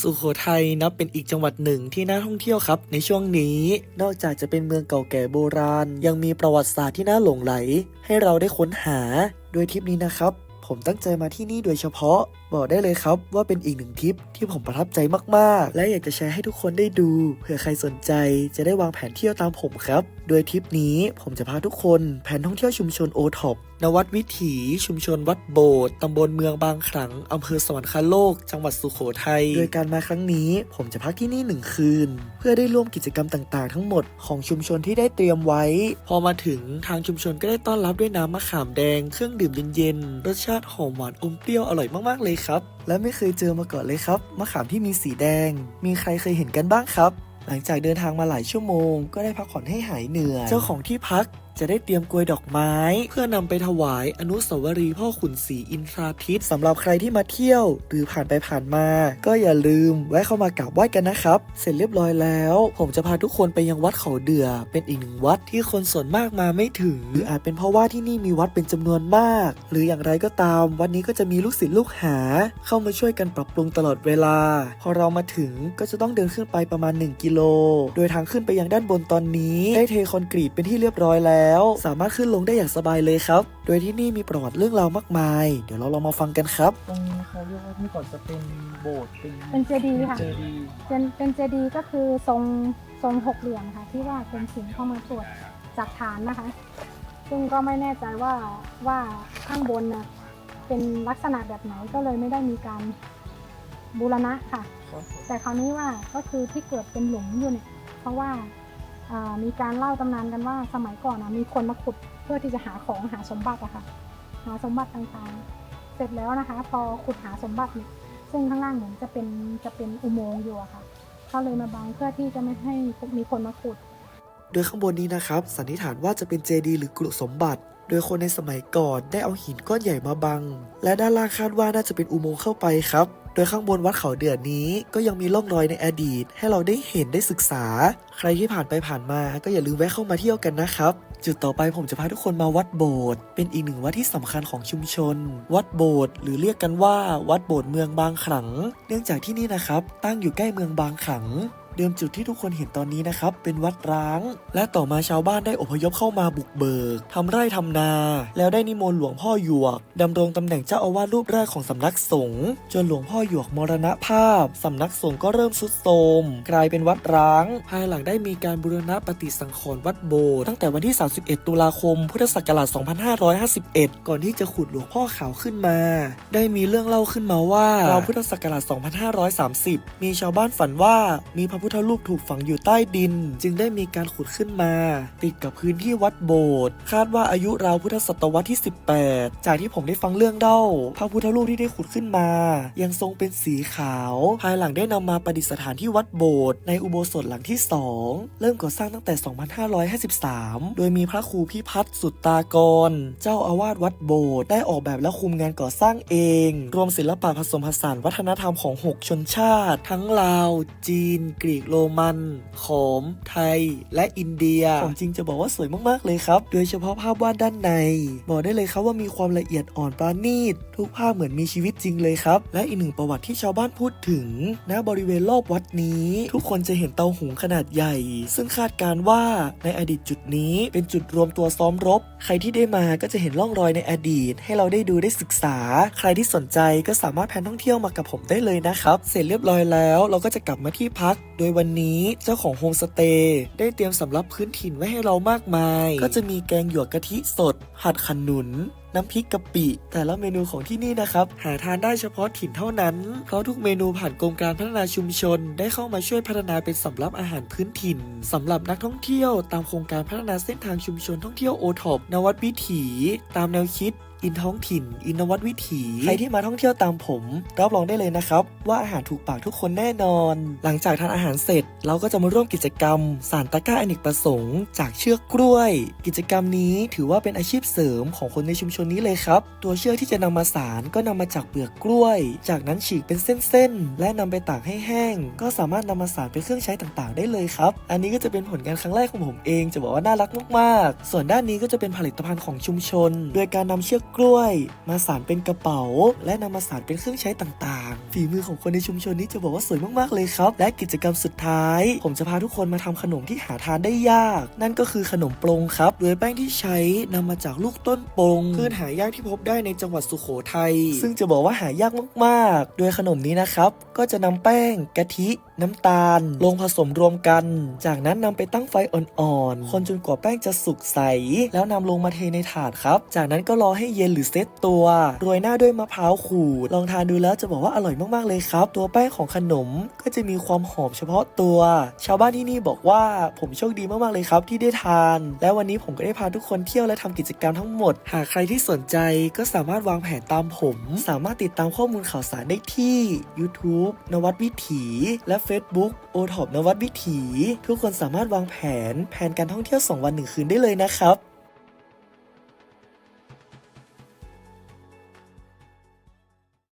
สุโขทัยนับเป็นอีกจังหวัดหนึ่งที่น่าท่องเที่ยวครับ ในช่วงนี้นอกจากจะเป็นเมืองเก่าแก่โบราณ ยังมีประวัติศาสตร์ที่น่าหลงไหล ให้เราได้ค้นหาโดยทริปนี้นะครับ ผมตั้งใจมาที่นี่โดยเฉพาะ บอกได้เลยครับว่าเป็นอีกหนึ่งทริปที่ผมประทับใจมากๆ และอยากจะแชร์ให้ทุกคนได้ดู เผื่อใครสนใจจะได้วางแผนเที่ยวตามผมครับ โดยทริปนี้ผมจะพาทุกคนแผนท่องเที่ยวชุมชนโอท็อปนวัดวิถีชุมชนวัดโบสถ์ตำบลเมืองบางขลังอำเภอสวรรคโลก จังหวัดสุโขทัย โดยการมาครั้งนี้ ผมจะพักที่นี่หนึ่งคืน เพื่อได้ร่วมกิจกรรมต่างๆ ทั้งหมดของชุมชนที่ได้เตรียมไว้ พอมาถึงทางชุมชนก็ได้ต้อนรับด้วยน้ำมะขามแดง เครื่องดื่มเย็นๆ รสชาติหอมหวานอมเปรี้ยวอร่อยมากๆเลยครับ และไม่เคยเจอมาก่อนเลยครับ มะขามที่มีสีแดง มีใครเคยเห็นกันบ้างครับ หลังจากเดินทางมาหลายชั่วโมง ก็ได้พักผ่อนให้หายเหนื่อย เจ้าของที่พัก จะได้เตรียมกลวยดอกไม้ เพื่อนำไปถวายอนุสาวรีย์พ่อขุนศรีอินทราทิตสำหรับใครที่มาเที่ยว หรือผ่านไปผ่านมา ก็อย่าลืมแวะเข้ามากราบไหว้กันนะครับ เสร็จเรียบร้อยแล้ว ผมจะพาทุกคนไปยังวัดเขาเดือ เป็นอีกหนึ่งวัดที่คนส่วนมากมาไม่ถึง หรืออาจเป็นเพราะว่าที่นี่มีวัดเป็นจำนวนมาก หรืออย่างไรก็ตาม วันนี้ก็จะมีลูกศิษย์ลูกหา เข้ามาช่วยกันปรับปรุงตลอดเวลา พอเรามาถึงก็จะต้องเดินขึ้นไปประมาณ 1 กิโล โดยทางขึ้นไปยังด้านบนตอนนี้ ได้เทคอนกรีตเป็นที่เรียบร้อยแล้วสามารถขึ้นลงได้อย่างสบายเลยครับ โดยที่นี่มีประวัติเรื่องราวมากมาย เดี๋ยวเราลองมาฟังกันครับ ตรงนี้เขาเรียกว่าที่ก่อนจะเป็นโบสถ์เป็นเป็นเจดีย์ค่ะ เจดีย์เป็นเป็นเจดีย์ก็คือทรงทรงหกเหลี่ยมค่ะ ที่ว่าเป็นหินเข้ามาตรวจจากฐานนะคะ ซึ่งก็ไม่แน่ใจว่าว่าข้างบนนะเป็นลักษณะแบบไหนก็เลยไม่ได้มีการบูรณะค่ะ แต่คราวนี้ว่าก็คือที่เกิดเป็นหลุมอยู่เนี่ยเพราะว่าอ่า มีการเล่าตำนานกันว่าสมัยก่อนนะมีคนมาขุดเพื่อที่จะหาของหาสมบัติอะค่ะ หาสมบัติต่างๆ เสร็จแล้วนะคะ พอขุดหาสมบัติเนี่ยซึ่งข้างล่างเหมือนจะเป็นจะเป็นอุโมงค์อยู่อะค่ะเขาเลยมาบังเพื่อที่จะไม่ให้มีคนมาขุด โดยข้างบนนี้นะครับ สันนิษฐานว่าจะเป็นเจดีย์หรือกรุสมบัติ โดยคนในสมัยก่อนได้เอาหินก้อนใหญ่มาบัง และด้านล่างคาดว่าน่าจะเป็นอุโมงค์เข้าไปครับ โดยข้างบนวัดเขาเดือดนี้ก็ยังมีร่องรอยในอดีต ให้เราได้เห็นได้ศึกษา ใครที่ผ่านไปผ่านมาก็อย่าลืมแวะเข้ามาเที่ยวกันนะครับ จุดต่อไปผมจะพาทุกคนมาวัดโบสถ์เป็นอีกหนึ่งวัดที่สำคัญของชุมชน วัดโบสถ์หรือเรียกกันว่า วัดโบสถ์เมืองบางขลัง เนื่องจากที่นี่นะครับ ตั้งอยู่ใกล้เมืองบางขลัง เดิมจุดที่ทุกคนเห็นตอนนี้นะครับ เป็นวัดร้าง และต่อมาชาวบ้านได้อพยพเข้ามาบุกเบิกทำไร่ทำนา แล้วได้นิมนต์หลวงพ่อหยวกดำรงตำแหน่งเจ้าอาวาสรูปแรกของสำนักสงฆ์จนหลวงพ่อหยวกมรณภาพสำนักสงฆ์ก็เริ่มทรุดโทรมกลายเป็นวัดร้าง ภายหลังได้มีการบูรณะปฏิสังขรณ์วัดโบสถ์ตั้งแต่วันที่ 31 ตุลาคม พุทธศักราช 2551 ก่อนที่จะขุดหลวงพ่อขาวขึ้นมา ได้มีเรื่องเล่าขึ้นมาว่าราวพุทธศักราช 2530 มีชาวบ้านฝันว่ามีพระพุทธรูปถูกฝังอยู่ใต้ดิน จึงได้มีการขุดขึ้นมา ติดกับพื้นที่วัดโบสถ์คาดว่าอายุราวพุทธศตวรรษที่ 18 จากที่ผมได้ฟังเรื่องเล่าพระพุทธรูปที่ได้ขุดขึ้นมา ยังทรงเป็นสีขาว ภายหลังได้นำมาประดิษฐานที่วัดโบสถ์ในอุโบสถหลังที่ 2 เริ่มก่อสร้างตั้งแต่ 2553 โดยมีพระครูพิพัฒน์สุตตากร เจ้าอาวาสวัดโบสถ์ได้ออกแบบและคุมงานก่อสร้างเอง รวมศิลปะผสมผสานวัฒนธรรมของ 6 ชนชาติ ทั้งลาว จีนกรีกโรมัน ขอม ไทย และอินเดีย ของจริงจะบอกว่าสวยมากๆเลยครับ โดยเฉพาะภาพวาดด้านใน บอกได้เลยครับว่ามีความละเอียดอ่อนปราณีต ทุกภาพเหมือนมีชีวิตจริงเลยครับ และอีกหนึ่งประวัติที่ชาวบ้านพูดถึงณบริเวณรอบวัดนี้ ทุกคนจะเห็นเตาหุงขนาดใหญ่ ซึ่งคาดการณ์ว่าในอดีตจุดนี้เป็นจุดรวมตัวซ้อมรบ ใครที่ได้มาก็จะเห็นร่องรอยในอดีต ให้เราได้ดูได้ศึกษา ใครที่สนใจก็สามารถแพลนท่องเที่ยวมากับผมได้เลยนะครับ เสร็จเรียบร้อยแล้ว เราก็จะกลับมาที่พักโดยวันนี้เจ้าของโฮมสเตย์ได้เตรียมสำรับพื้นถิ่นไว้ให้เรามากมาย ก็จะมีแกงหยวกกะทิสดผัดขนุนน้ำพริกกะปิ แต่ละเมนูของที่นี่นะครับ หาทานได้เฉพาะถิ่นเท่านั้น เพราะทุกเมนูผ่านกรมการพัฒนาชุมชน ได้เข้ามาช่วยพัฒนาเป็นสำรับอาหารพื้นถิ่นสำหรับนักท่องเที่ยว ตามโครงการพัฒนาเส้นทางชุมชนท่องเที่ยวโอท็อปนวัดวิถี ตามแนวคิด อินท้องถิ่น อินนวัดวิถี ใครที่มาท่องเที่ยวตามผมรับรองได้เลยนะครับ ว่าอาหารถูกปากทุกคนแน่นอน หลังจากทานอาหารเสร็จ เราก็จะมาร่วมกิจกรรม สารตะกร้าอเนกประสงค์ จากเชือกกล้วย กิจกรรมนี้ถือว่าเป็นอาชีพเสริมของคนในชุมชนนี้เลยครับ ตัวเชือกที่จะนำมาสารก็นำมาจากเปลือกกล้วย จากนั้นฉีกเป็นเส้นๆและนำไปตากให้แห้ง ก็สามารถนำมาสารเป็นเครื่องใช้ต่างๆ ได้เลยครับ อันนี้ก็จะเป็นผลงานครั้งแรกของผมเอง จะบอกว่าน่ารักมากๆ ส่วนด้านนี้ก็จะเป็นผลิตภัณฑ์ของชุมชน โดยการนำเชือกกล้วย มาสานเป็นกระเป๋า และนำมาสานเป็นเครื่องใช้ต่างๆ ฝีมือของคนในชุมชนนี้จะบอกว่าสวยมากๆเลยครับ และกิจกรรมสุดท้าย ผมจะพาทุกคนมาทำขนมที่หาทานได้ยาก นั่นก็คือขนมปรงครับ โดยแป้งที่ใช้นำมาจากลูกต้นปรงพืชหายากที่พบได้ในจังหวัดสุโขทัยซึ่งจะบอกว่าหายากมากๆ โดยขนมนี้นะครับ ก็จะนำแป้งกะทิน้ำตาล ลงผสมรวมกัน จากนั้นนำไปตั้งไฟอ่อนๆ คนจนกว่าแป้งจะสุกใส แล้วนำลงมาเทในถาดครับ จากนั้นก็รอให้เย็นหรือเซตตัว โรยหน้าด้วยมะพร้าวขูด ลองทานดูแล้วจะบอกว่าอร่อยมากๆเลยครับ ตัวแป้งของขนมก็จะมีความหอมเฉพาะตัว ชาวบ้านที่นี่บอกว่าผมโชคดีมากๆเลยครับที่ได้ทาน และวันนี้ผมก็ได้พาทุกคนเที่ยวและทำกิจกรรมทั้งหมด หากใครที่สนใจก็สามารถวางแผนตามผม สามารถติดตามข้อมูลข่าวสารได้ที่ YouTube นวัดวิถีและ Facebook โอท็อปนวัดวิถี ทุกคนสามารถวางแผนแผนการท่องเที่ยว 2 วัน 1 คืนได้เลยนะครับ